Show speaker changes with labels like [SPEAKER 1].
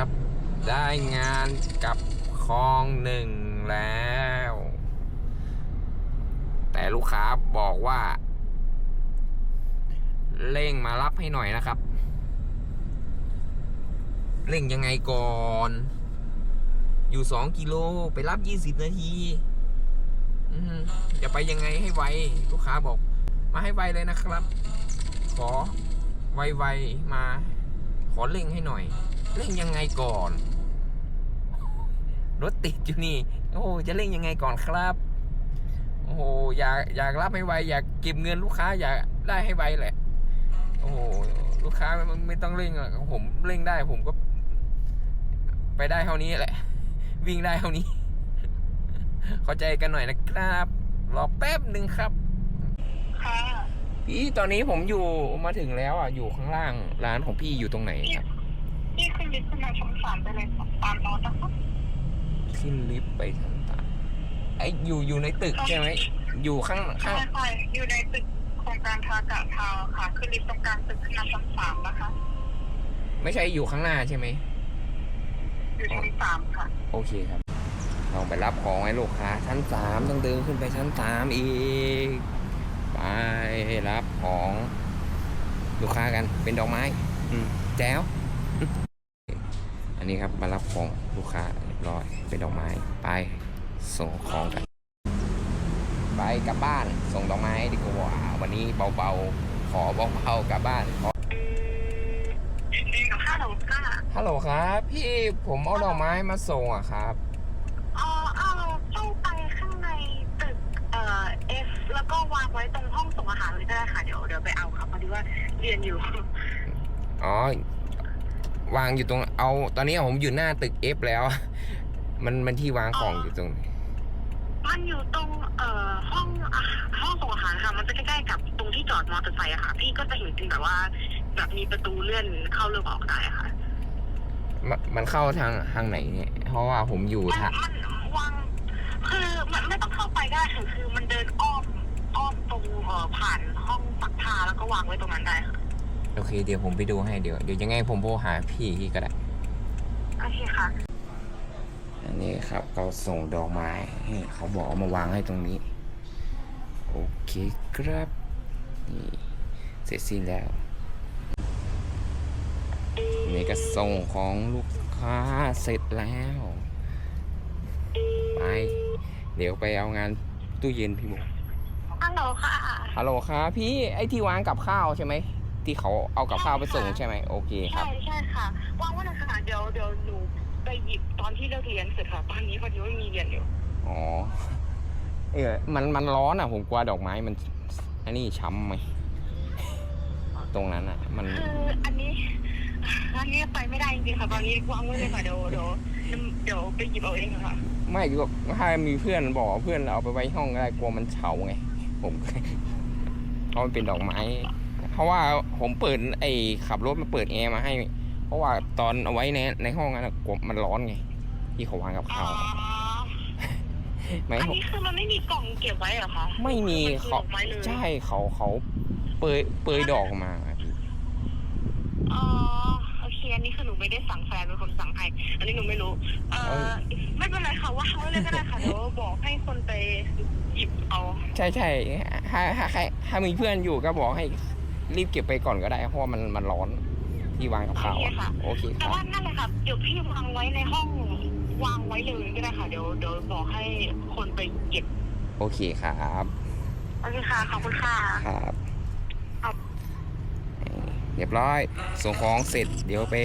[SPEAKER 1] ครับ ได้งานกับคลองหนึ่งแล้ว แต่ลูกค้าบอกว่า เร่งมารับให้หน่อยนะครับ เร่งยังไงก่อน อยู่สองกิโลไปรับยี่สิบนาทีจะไปยังไงให้ไว ลูกค้าบอก มาให้ไวเลยนะครับ ขอไวๆมา ขอเร่งให้หน่อย เร่งยังไงก่อน รถติดอยู่นี่ โอ้จะเร่งยังไงก่อนครับ โอ้โหอยากอยากรับให้ไว อยากเก็บเงินลูกค้าอยากได้ให้ไวแหละ โอ้โหลูกค้าไม่ไม่ต้องเร่งอะผมเร่งได้ผมก็ ไปได้เท่านี้แหละ วิ่งได้เท่านี้ เข้าใจกันหน่อยนะครับ รอแป๊บหนึ่งครับ
[SPEAKER 2] ค่ะ
[SPEAKER 1] พี่ตอนนี้ผมอยู่มาถึงแล้วอะอยู่ข้างล่างร้านของพี่อยู่ตรงไหนครับ
[SPEAKER 2] นี่คือลิฟต์ขึ้นมาชั้นสามไปเลยค่ะตามโน้ตนะคะ
[SPEAKER 1] ขึ้นลิฟต์ไปทางตางไออยู่อยู่ในตึกใช่ไหมอยู่ข้างข้าง
[SPEAKER 2] ใช่ค่ะอยู่ในตึกโครงการทากะทาวน์ค่ะคือลิฟต์ตรงกลางตึกขึ้นมาชั้นสามนะคะ
[SPEAKER 1] ไม่ใช่อยู่ข้างหน้าใช่ไหม
[SPEAKER 2] อยู่ชั้นสามค่ะ
[SPEAKER 1] โอเคครับ ลองไปรับของให้ลูกค้าชั้นสามต้องเดินขึ้นไปชั้นสามอีก ไปรับของ ลูกค้ากันเป็นดอกไม้ อืมแจ๋ว อันนี้ครับมารับของลูกค้าเรียบร้อยเป็นดอกไม้ไปส่งของกันไปกลับบ้านส่งดอกไม้ดีกว่าวันนี้เบาๆขอเบาๆกลับบ้านขอ
[SPEAKER 2] ดีกับห้าหนูค่ะ
[SPEAKER 1] ฮัลโหลครับ พี่ผมเอาดอกไม้มาส่งอะครับ
[SPEAKER 2] อ๋อเอาต้องไปข้างในตึกเอ่อเอฟแล้วก็วางไว้ตรงห้องส่งอาหารเลยก็ได้ค่ะเดี๋ยวเดี๋ยวไปเอาค่ะพอดีว่าเรียนอยู่
[SPEAKER 1] อ๋อ วางอยู่ตรงเอา ตอนนี้ผมอยู่หน้าตึก F แล้ว มันมันที่วางของอยู่ตรงไหน
[SPEAKER 2] มันอยู่ตรงเอ่อห้องอาหารห้องส่งอาหารค่ะมันจะใกล้ๆกับตรงที่จอดมอเตอร์ไซค์อะค่ะ พี่ก็จะเห็นเป็นแบบว่า แบบมีประตูเลื่อนเข้าเลื่อนออกได้อะค่ะ
[SPEAKER 1] มนมันเข้าทางทางไหนเนี่ย เพราะว่าผมอยู่
[SPEAKER 2] มัน
[SPEAKER 1] ทาง
[SPEAKER 2] มันวางคือมันไม่ต้องเข้าไปก็ได้ค่ะคือมันเดินอ้อมอ้อมตรงเอ่อผ่านห้องซักผ้าแล้วก็วางไว้ตรงนั้นได้ค่ะ
[SPEAKER 1] โอเค เดี๋ยวผมไปดูให้เดี๋ยวเดี๋ยวยังไงผมโทรหาพี่ก็ได้
[SPEAKER 2] โอเคค่ะ
[SPEAKER 1] อันนี้ครับเขาส่งดอกไม้นี่เขาบอกเอามาวางให้ตรงนี้ โอเคครับ นี่เสร็จสิ้นแล้ว นี่ก็ส่งของลูกค้าเสร็จแล้ว ไป เดี๋ยวไปเอางานตู้เย็นพี่โม
[SPEAKER 2] ฮัลโหลค่ะ
[SPEAKER 1] ฮัลโหลครับพี่ไอ้ที่วางกับข้าวใช่ไหม ที่เขาเอากับข้าวไปส่งใช่ไหมโอเคครั
[SPEAKER 2] ใช่
[SPEAKER 1] บ
[SPEAKER 2] ใช่ค่ะวางไว้เลยค่ะเดี๋ยวเดี๋ยวหนูไปหยิบตอนที่เลิกเรียนเสร็จค่ะตอนนี้พอดีว่ามีเรียนอยู่
[SPEAKER 1] อ๋อเออมันมันร้อนอะ ผมกลัวดอกไม้มันอันนี้ช้ำไหมตรงนั้นอะ มัน
[SPEAKER 2] คืออันนี้อันนี้ไปไม่ได้จริงๆค่ะตอนนี้วางไว้เลยค่ะเดี๋ยวเดี๋ยวเดี๋ยวไปหยิบเอาเองค่ะ
[SPEAKER 1] ไม่ก็ถ้ามีเพื่อนบอกว่าเพื่อนเอาไปไว้ห้องก็ได้กลัวมันเฉาไง ผมเพราะมันเป็นดอกไม้เพ ราะว่าผมเปิดไอ้ขับรถมาเปิดแอร์มาให้ เพราะว่าตอนเอาไว้ในในห้องนั้นอะกลัวมันร้อนไงที่เขาวางกับ
[SPEAKER 2] อ๋อ
[SPEAKER 1] ข้าวไม่
[SPEAKER 2] อัน
[SPEAKER 1] ผม
[SPEAKER 2] นี้คือมันไม่มีกล่องเก็บไว้เหรอคะ
[SPEAKER 1] ไม่มี
[SPEAKER 2] คือ
[SPEAKER 1] เขา
[SPEAKER 2] นคือดอกไม้เลย
[SPEAKER 1] ใช่เขาเขาเปยเปยดอกมาพี่
[SPEAKER 2] อ๋อโอเคอันนี้คือหนูไม่ได้สั่งแฟนเป็นคนสั่งให้อันนี้หนูไม่รู้ เอ่อไม่เป็นไรค่ะว่างไว้เลยก็ได้ค่ะเดี๋ยวบอกให้คนไปหยิบเอา
[SPEAKER 1] ใช่ใช่ถ้าถ้าใครถ้ามีเพื่อนอยู่ก็บอกให้ รีบเก็บไปก่อนก็ได้ เพราะว่ามันมันร้อนที่วางกับข้าวอะโอเคค
[SPEAKER 2] แต่
[SPEAKER 1] รับ
[SPEAKER 2] ว่านั่นเลยค่ะเดี๋ยวพี่วางไว้ในห้องวางไว้เลยก็ได้ค่ะเดี๋ยวเดี๋ยวบอกให้คนไปเก็บ
[SPEAKER 1] โอเคครับ
[SPEAKER 2] โอเคค่ะขอบคุณค่ะ
[SPEAKER 1] ครับ
[SPEAKER 2] ครับ
[SPEAKER 1] เรียบร้อยส่งของเสร็จเดี๋ยวไป